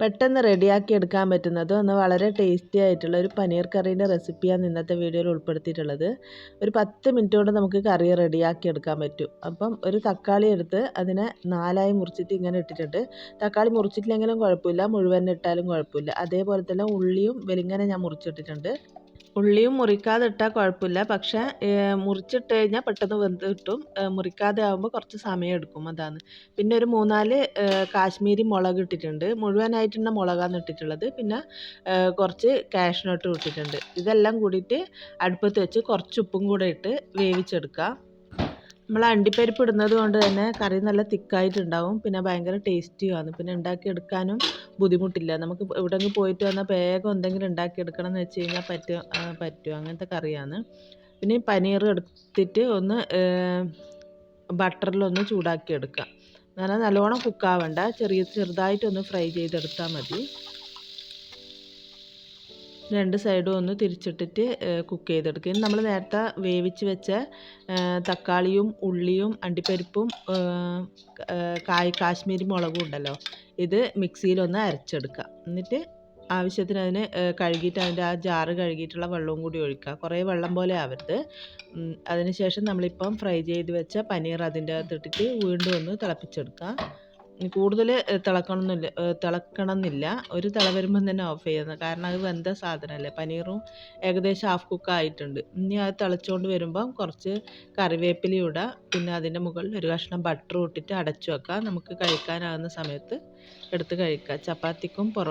പെട്ടെന്ന് റെഡിയാക്കി എടുക്കാൻ പറ്റുന്നതും ഒന്ന് വളരെ ടേസ്റ്റി ആയിട്ടുള്ള ഒരു പനീർ കറീന്റെ റെസിപ്പിയാണ് ഇന്നത്തെ വീഡിയോയിൽ ഉൾപ്പെടുത്തിയിട്ടുള്ളത്. ഒരു പത്ത് മിനിറ്റ് കൊണ്ട് നമുക്ക് കറി റെഡിയാക്കി എടുക്കാൻ പറ്റും. അപ്പം ഒരു തക്കാളി എടുത്ത് അതിനെ നാലായി മുറിച്ചിട്ട് ഇങ്ങനെ ഇട്ടിട്ടുണ്ട്. തക്കാളി മുറിച്ചിട്ടില്ലെങ്കിലും കുഴപ്പമില്ല മുഴുവൻ ഇട്ടാലും കുഴപ്പമില്ല. അതേപോലെ തന്നെ ഉള്ളിയും വെലിങ്ങനെ ഞാൻ മുറിച്ചിട്ടിട്ടുണ്ട്. ഉള്ളിയും മുറിക്കാതെ ഇട്ടാൽ കുഴപ്പമില്ല. പക്ഷേ മുറിച്ചിട്ട് കഴിഞ്ഞാൽ പെട്ടെന്ന് വെന്ത് കിട്ടും. മുറിക്കാതെ ആകുമ്പോൾ കുറച്ച് സമയം എടുക്കും അതാണ്. പിന്നെ ഒരു മൂന്നാൽ കാശ്മീരി മുളക് ഇട്ടിട്ടുണ്ട്. മുഴുവനായിട്ടുള്ള മുളകാണ് ഇട്ടിട്ടുള്ളത്. പിന്നെ കുറച്ച് കാഷ്നട്ട് ഇട്ടിട്ടുണ്ട്. ഇതെല്ലാം കൂടിയിട്ട് അടുപ്പത്ത് വെച്ച് കുറച്ച് ഉപ്പും കൂടെ ഇട്ട് വേവിച്ചെടുക്കുക നമ്മൾ അണ്ടിപ്പരിപ്പ് ഇടുന്നത് കൊണ്ട് തന്നെ കറി നല്ല തിക്കായിട്ടുണ്ടാവും. പിന്നെ ഭയങ്കര ടേസ്റ്റിയുമാണ്. പിന്നെ ഉണ്ടാക്കിയെടുക്കാനും ബുദ്ധിമുട്ടില്ല. നമുക്ക് എവിടെയെങ്കിലും പോയിട്ട് വന്നാൽ വേഗം എന്തെങ്കിലും ഉണ്ടാക്കിയെടുക്കണം എന്ന് വെച്ച് കഴിഞ്ഞാൽ പറ്റും പറ്റും. അങ്ങനത്തെ കറിയാണ്. പിന്നെ പനീർ എടുത്തിട്ട് ഒന്ന് ബട്ടറിലൊന്ന് ചൂടാക്കി എടുക്കുക എന്നാൽ നല്ലോണം കുക്കാവണ്ട. ചെറിയ ചെറുതായിട്ടൊന്ന് ഫ്രൈ ചെയ്തെടുത്താൽ മതി. രണ്ട് സൈഡും ഒന്ന് തിരിച്ചിട്ടിട്ട് കുക്ക് ചെയ്തെടുക്കുക ഇനി നമ്മൾ നേരത്തെ വേവിച്ച് വെച്ച തക്കാളിയും ഉള്ളിയും അണ്ടിപ്പരിപ്പും കായ് കാശ്മീരി മുളകും ഉണ്ടല്ലോ ഇത് മിക്സിയിലൊന്ന് അരച്ചെടുക്കുക. എന്നിട്ട് ആവശ്യത്തിന് അതിന് കഴുകിയിട്ട് അതിന്റെ ആ ജാറ് കഴുകിയിട്ടുള്ള വെള്ളവും കൂടി ഒഴിക്കുക. കുറേ വെള്ളം പോലെ ആവരുത്. അതിനുശേഷം നമ്മളിപ്പം ഫ്രൈ ചെയ്ത് വെച്ച പനീർ അതിന്റെ അകത്തിട്ടിട്ട് വീണ്ടും ഒന്ന് തിളപ്പിച്ചെടുക്കുക. കൂടുതൽ തിളക്കണമെന്നില്ല തിളക്കണം എന്നില്ല ഒരു തിള വരുമ്പം തന്നെ ഓഫ് ചെയ്യണം കാരണം അത് വെന്ത സാധനമല്ലേ പനീറും ഏകദേശം ഹാഫ് കുക്ക് ആയിട്ടുണ്ട്. ഇനി അത് തിളച്ചുകൊണ്ട് വരുമ്പം കുറച്ച് കറിവേപ്പില ഇടുക പിന്നെ അതിന്റെ മുകളിൽ ഒരു കഷ്ണം ബട്ടർ ഇട്ടിട്ട് അടച്ചു വെക്കുക നമുക്ക് കഴിക്കാനാകുന്ന സമയത്ത് എടുത്ത് കഴിക്കുക ചപ്പാത്തിക്കും പുറ